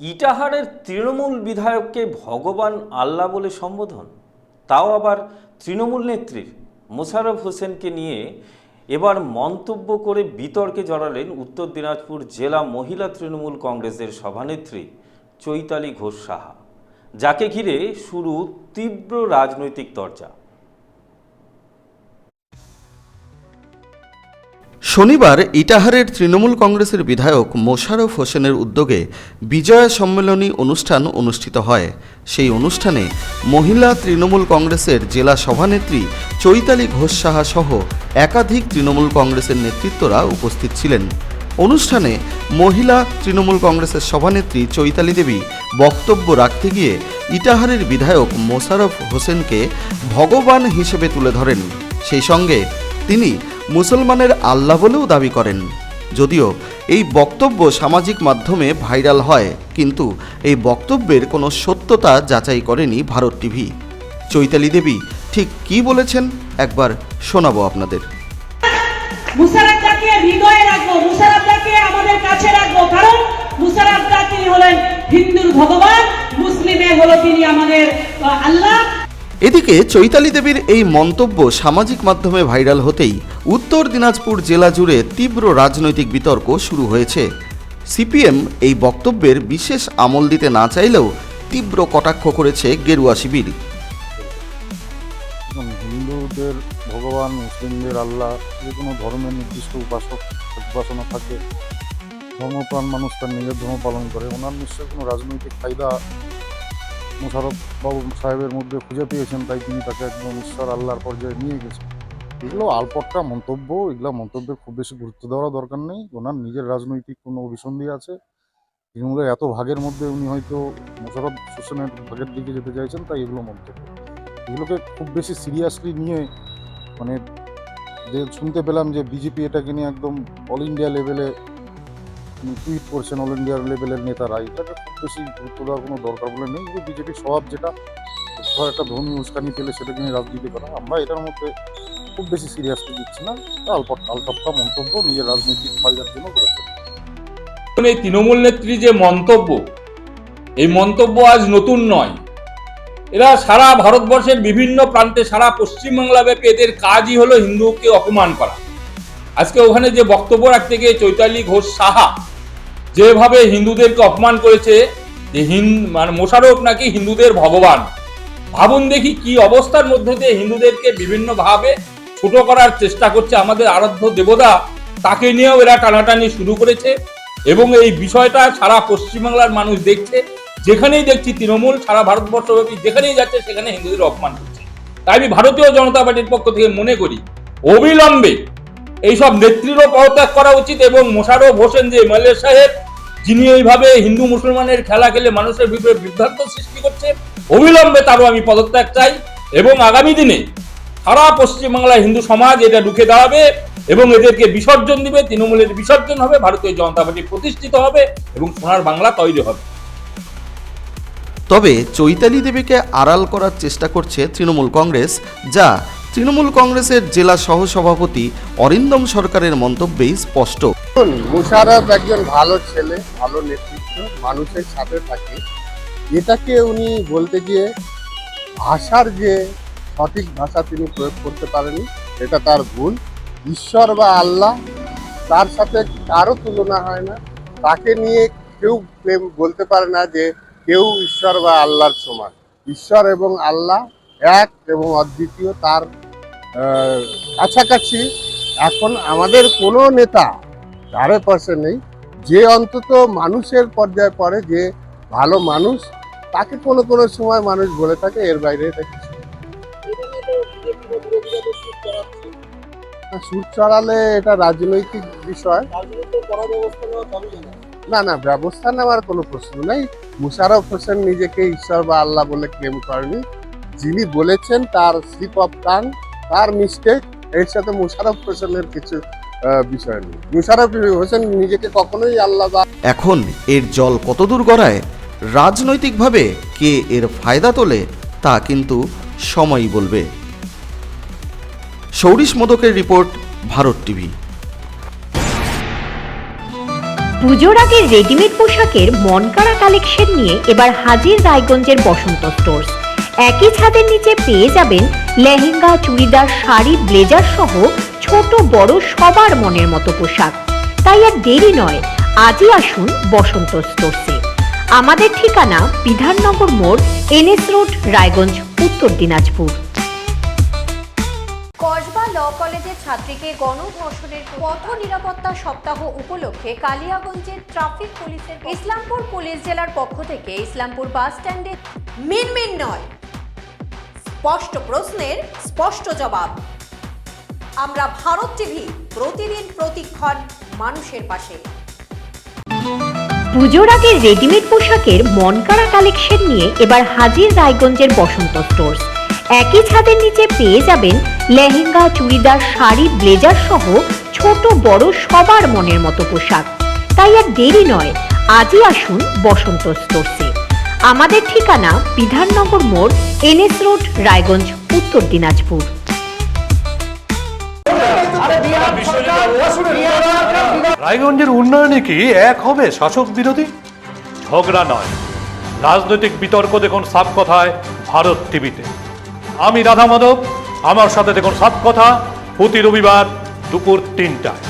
ইটাহারের তৃণমূল বিধায়ককে ভগবান আল্লাহ বলে সম্বোধন? তাও আবার তৃণমূল নেত্রীর মোশারফ হোসেনকে নিয়ে এবার মন্তব্য করে বিতর্কে জড়ালেন উত্তর দিনাজপুর জেলা মহিলা তৃণমূল কংগ্রেসের সভানেত্রী চৈতালি ঘোষ সাহা। যাকে ঘিরে শুরু তীব্র রাজনৈতিক চর্চা শনিবার ইটাহারের তৃণমূল কংগ্রেসের বিধায়ক মোশারফ হোসেনের উদ্যোগে বিজয়া সম্মেলনী অনুষ্ঠান অনুষ্ঠিত হয়। সেই অনুষ্ঠানে মহিলা তৃণমূল কংগ্রেসের জেলা সভানেত্রী চৈতালি ঘোষ সাহা সহ একাধিক তৃণমূল কংগ্রেসের নেতৃত্বরা উপস্থিত ছিলেন। অনুষ্ঠানে মহিলা তৃণমূল কংগ্রেসের সভানেত্রী চৈতালি দেবী বক্তব্য রাখতে গিয়ে ইটাহারের বিধায়ক মোশারফ হোসেনকে ভগবান হিসেবে তুলে ধরেন। সেই সঙ্গে তিনি মুসলমানের আল্লাহ বলেও দাবি করেন। যদিও এই বক্তব্য সামাজিক মাধ্যমে ভাইরাল হয়, কিন্তু এই বক্তব্যের কোনো সত্যতা যাচাই করেনি ভারত টিভি। চৈতালি দেবী, ঠিক কি বলেছেন? একবার শোনাবো আপনাদের। হলেন হিন্দুর ভগবান মুসলিমের হলো তিনি আমাদের আল্লাহ। এদিকে চৈতালি দেবীর এই মন্তব্য সামাজিক মাধ্যমে ভাইরাল হতেই উত্তর দিনাজপুর জেলা জুড়ে তীব্র রাজনৈতিক বিতর্ক শুরু হয়েছে। সিপিএম এই বক্তব্যের বিশেষ আমল দিতে না চাইলেও তীব্র কটাক্ষ করেছে গেরুয়া শিবির। হিন্দুদের, ভগবান, মুসলিমদের, আল্লাহ, যে কোনো ধর্মের নির্দিষ্ট উপাসক, উপাসনা থাকে, ধর্মপ্রাণ মানুষ তার নিজের ধর্ম পালন করে, ওনার নিশ্চয় কোনো রাজনৈতিক ফায়দা মোশারফ বাবু সাহেবের মধ্যে খুঁজে পেয়েছেন, তাই তিনি তাকে একদম ঈশ্বর আল্লাহর পর্যায়ে নিয়ে গেছেন। এগুলো আলপট্টা মন্তব্য, এগুলো মন্তব্যের খুব বেশি গুরুত্ব দেওয়ার দরকার নেই। ওনার নিজের রাজনৈতিক কোনো অভিসন্ধি আছে। তৃণমূলের এত ভাগের মধ্যে উনি হয়তো মোশারফ হোসেনের ভাগের দিকে যেতে চাইছেন, তাই এগুলো মন্তব্য। এগুলোকে খুব বেশি সিরিয়াসলি নিয়ে মানে যে শুনতে পেলাম যে বিজেপি এটাকে নিয়ে একদম অল ইন্ডিয়া লেভেলে টুইট করছেন অল ইন্ডিয়া লেভেলের নেতারা এটাকে খুব বেশি গুরুত্ব দেওয়ার কোনো দরকার বলে নেই। যে বিজেপির স্বভাব যেটা কোথাও একটা ধর্মীয় উস্কানি পেলে সেটাকে নিয়ে রাজনীতি করা, আমরা এটার মধ্যে খুব বেশি সিরিয়াসলি দিচ্ছি না। আলপট আলটপটা মন্তব্য, নিজের রাজনৈতিক ফায়দার জন্য করেছে এই তৃণমূল নেত্রী যে মন্তব্য, এই মন্তব্য আজ নতুন নয়। এরা সারা ভারতবর্ষের বিভিন্ন প্রান্তে, সারা পশ্চিমবাংলা ব্যাপী এদের কাজই হলো হিন্দুকে অপমান করা। আজকে ওখানে যে বক্তব্য রাখতে গিয়ে চৈতালি ঘোষ সাহা যেভাবে হিন্দুদেরকে অপমান করেছে, যে মানে মোশারফ নাকি হিন্দুদের ভগবান। ভাবুন দেখি কি অবস্থার মধ্যে দিয়ে হিন্দুদেরকে বিভিন্নভাবে ছোট করার চেষ্টা করছে আমাদের আরাধ্য দেবতা, তাকে নিয়েও এরা টানাটানি শুরু করেছে। এবং এই বিষয়টা সারা পশ্চিমবাংলার মানুষ দেখছে। যেখানেই দেখছি তৃণমূল, সারা ভারতবর্ষব্যাপী যেখানেই যাচ্ছে, সেখানে হিন্দুদের অপমান করছে। তাই আমি ভারতীয় জনতা পার্টির পক্ষ থেকে মনে করি, অবিলম্বে এইসব নেত্রীরও পদত্যাগ করা উচিত এবং মোশারফ হোসেন যে এমএলএ সাহেব, যিনি এইভাবে হিন্দু মুসলমানের খেলা খেলে মানুষের ভিতরে বিভ্রান্ত সৃষ্টি করছে, অবিলম্বে তারও আমি পদত্যাগ চাই এবং আগামী দিনে সারা পশ্চিমবাংলার হিন্দু সমাজ এটা রুখে দাঁড়াবে এবং এদেরকে বিসর্জন দিবে, তৃণমূলের বিসর্জন হবে, ভারতীয় জনতা পার্টি প্রতিষ্ঠিত হবে এবং সোনার বাংলা তৈরি হবে। তবে চৈতালি দেবীকে আড়াল করার চেষ্টা করছে তৃণমূল কংগ্রেস, যা তৃণমূল কংগ্রেসের জেলা সহসভাপতি অরিন্দম সরকারের মন্তব্যেই স্পষ্ট। মুশারফ একজন ভালো ছেলে, ভালো নেতৃত্ব, মানুষের সাথে থাকে। এটাকে উনি বলতে গিয়ে ভাষার যে সঠিক ভাষা তিনি প্রয়োগ করতে পারেনি এটা তার ভুল। ঈশ্বর বা আল্লাহ তার সাথে কারও তুলনা হয় না। তাকে নিয়ে কেউ বলতে পারে না যে কেউ ঈশ্বর বা আল্লাহর সমান। ঈশ্বর এবং আল্লাহ এক এবং অদ্বিতীয় তার কাছাকাছি। এখন আমাদের কোনো নেতা ধারে পাশে নেই। যে অন্তত মানুষের পর্যায়ে পড়ে, যে ভালো মানুষ, তাকে কোনো কোনো সময় মানুষ বলে থাকে, এর বাইরে কিছু সুর চড়ালে এটা রাজনৈতিক বিষয়। না না, ব্যবস্থা নেওয়ার কোনো প্রশ্ন নেই। মুশারফ হোসেন নিজেকে ঈশ্বর বা আল্লাহ বলে ক্লেম করেনি। যিনি বলেছেন তার স্লিপ অফ টান তার মিস্টেক এর সাথে মুশারফ হোসেনের কিছু বিষয় নেই। মুশারফ হোসেন নিজেকে কখনোই আল্লাহ এখন এর জল কতদূর গড়ায়? রাজনৈতিকভাবে কে এর ফায়দা তোলে তা কিন্তু সময়ই বলবে। সৌরিশ মোদকের রিপোর্ট ভারত টিভি। পুজোর আগে রেডিমেড পোশাকের মনকাড়া কালেকশন নিয়ে এবার হাজির রায়গঞ্জের বসন্ত স্টোর্স একই ছাদের নিচে পেয়ে যাবেন লেহেঙ্গা, চুড়িদার, শাড়ি, ব্লেজার সহ ছোট বড় সবার মনের মতো পোশাক। তাই আর দেরি নয়, আজই আসুন বসন্ত স্টোর্সে। আমাদের ঠিকানা বিধাননগর মোড়, এনএস রোড, রায়গঞ্জ, উত্তর দিনাজপুর। কসবা ল কলেজের ছাত্রীকে গণধর্ষণের পথ নিরাপত্তা সপ্তাহ উপলক্ষে কালিয়াগঞ্জের ট্রাফিক পুলিশের ইসলামপুর পুলিশ জেলার পক্ষ থেকে ইসলামপুর বাস স্ট্যান্ডে মিনমিন নয়। স্পষ্ট প্রশ্নের স্পষ্ট জবাব। আমরা ভারত টিভি প্রতিদিন প্রতিক্ষণ মানুষের পাশে। পুজোর আগে রেডিমেড পোশাকের মনকাড়া কালেকশন নিয়ে এবার হাজির রায়গঞ্জের বসন্ত স্টোর্স। একই ছাদের নিচে পেয়ে যাবেন লেহেঙ্গা, চুড়িদার, শাড়ি, ব্লেজার সহ ছোট, বড় সবার মনের মতো পোশাক। তাই আর দেরি নয়, আজই আসুন বসন্ত স্টোর্সে। আমাদের ঠিকানা বিধাননগর মোড়, এনএস রোড, রায়গঞ্জ, উত্তর দিনাজপুর। রায়গঞ্জের উন্নয়নে কি এক হবে শাসক বিরোধী? ঝগড়া নয়। রাজনৈতিক বিতর্ক দেখুন সাপ কথায় ভারত টিভিতে। আমি রাধা মাধব, আমার সাথে দেখুন সাপ কথা। প্রতি রবিবার দুপুর তিনটায়।